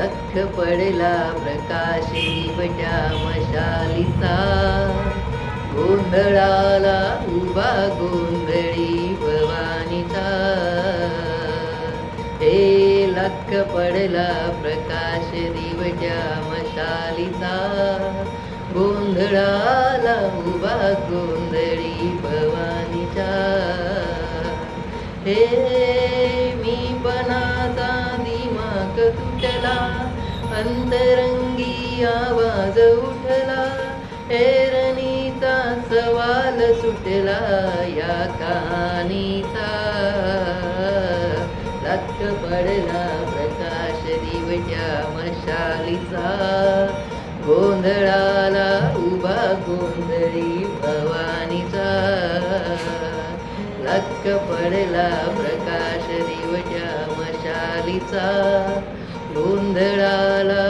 लख पडला प्रकाश दिवट्या मशालीचा. गोंधळाला उभा गोंधळी भवानीचा. हे लख पडला प्रकाश दिवट्या मशालीचा. गोंधळाला उभा गोंधळी भवानीचा. हे मी तुटला अंतरंगी आवाज उठला. हेरणीचा सवाल सुटला या कहाणीचा लक्ष पडला प्रकाश दिवट्या मशालीचा. गोंधळाला उभा गोंधळी भवानीचा. लक्ष पडला प्रकाश मशालीचा गोंधळाला